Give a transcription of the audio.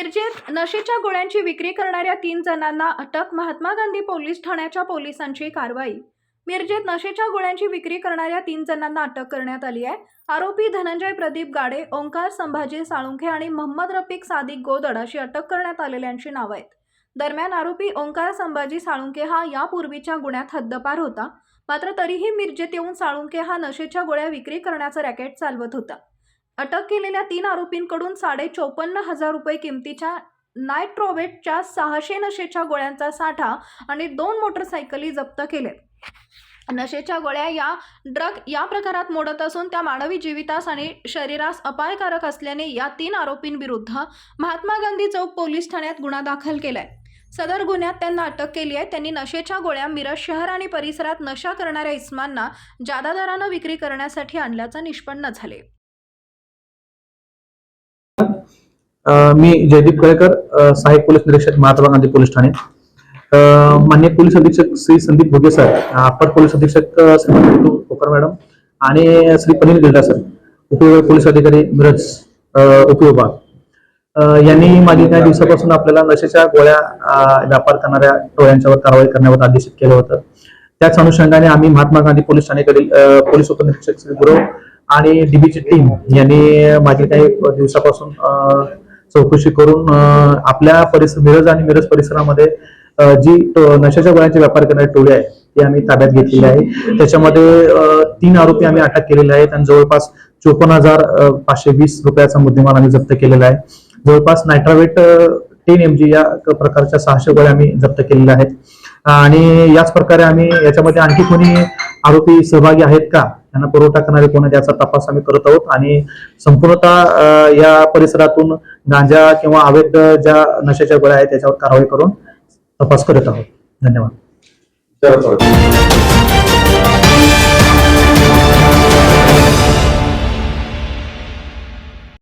मिरजेत नशेच्या गोळ्यांची विक्री करणाऱ्या तीन जणांना अटक महात्मा गांधी पोलीस ठाण्याच्या पोलिसांची कारवाई. मिरजेत नशेच्या गोळ्यांची विक्री करणाऱ्या तीन जणांना अटक करण्यात आली आहे. आरोपी धनंजय प्रदीप गाडे ओंकार संभाजी साळुंखे आणि मोहम्मद रफिक सादिक गोदड अशी अटक करण्यात आलेल्यांची नावं आहेत. दरम्यान आरोपी ओंकार संभाजी साळुंखे हा यापूर्वीच्या गुन्ह्यात हद्दपार होता. मात्र तरीही मिरजेत येऊन साळुंखे हा नशेच्या गोळ्या विक्री करण्याचं रॅकेट चालवत होता. अटक केलेल्या तीन आरोपींकडून साडे चोपन्न हजार रुपये किमतीच्या नायट्रोवेटच्या सहाशे नशेच्या गोळ्यांचा साठा आणि दोन मोटरसायकली जप्त केले नशेच्या गोळ्या या ड्रग या प्रकारात मोडत असून त्या मानवी जीवितास आणि शरीरास अपायकारक असल्याने या तीन आरोपींविरुद्ध महात्मा गांधी चौक पोलीस ठाण्यात गुन्हा दाखल केलाय. सदर गुन्ह्यात त्यांना अटक केली आहे. त्यांनी नशेच्या गोळ्या मिरज शहर आणि परिसरात नशा करणाऱ्या इस्मांना जादा दरानं विक्री करण्यासाठी आणल्याचं निष्पन्न झाले मी जयदीप कळेकर सहाय्यक पोलीस निरीक्षक महात्मा गांधी पोलीस ठाणे. मान्य पोलीस अधीक्षक श्री संदीप भोगे सर अपर पोलीस अधीक्षक श्रीमती कोकर मॅडम आणि श्री पनीर गिल्डा सर उपविभाग पोलीस अधिकारी मिरज उपविभाग. यांनी मागील काही दिवसापासून आपल्याला नशेच्या गोळ्या व्यापार करणाऱ्या टोळ्यांच्यावर कारवाई करण्यावर आदेशित केलं होतं. त्याच अनुषंगाने आम्ही महात्मा गांधी पोलीस ठाणेकडील पोलीस उपनिरीक्षक श्री गुरव आणि डीबीची टीम यांनी मागील काही दिवसापासून चौकशी करून आपल्या परिसर मिरज आणि मिरज परिसरामध्ये जी नशाच्या गोळ्यांचे व्यापार करणारी टोळी आहे ती आम्ही ताब्यात घेतलेली आहे. त्याच्यामध्ये तीन आरोपी आम्ही अटक केलेले आहेत आणि जवळपास चोपन्न हजार पाचशे वीस रुपयाचा मुद्देमाल आम्ही जप्त केलेला आहे. जवळपास नायट्रावेट टेन एम जी या प्रकारच्या सहाशे गोळ्या आम्ही जप्त केलेल्या आहेत. आणि याच प्रकारे आम्ही याच्यामध्ये आणखी कोणी आरोपी सहभागी आहेत का? त्यांना पुरवठा करणारे कोण आहेत याचा तपास आम्ही करत आहोत. आणि संपूर्णतः या परिसरातून गांजा किंवा अवैध ज्या नशेच्या गोळ्या आहेत त्याच्यावर कारवाई करून तपास करत आहोत. धन्यवाद.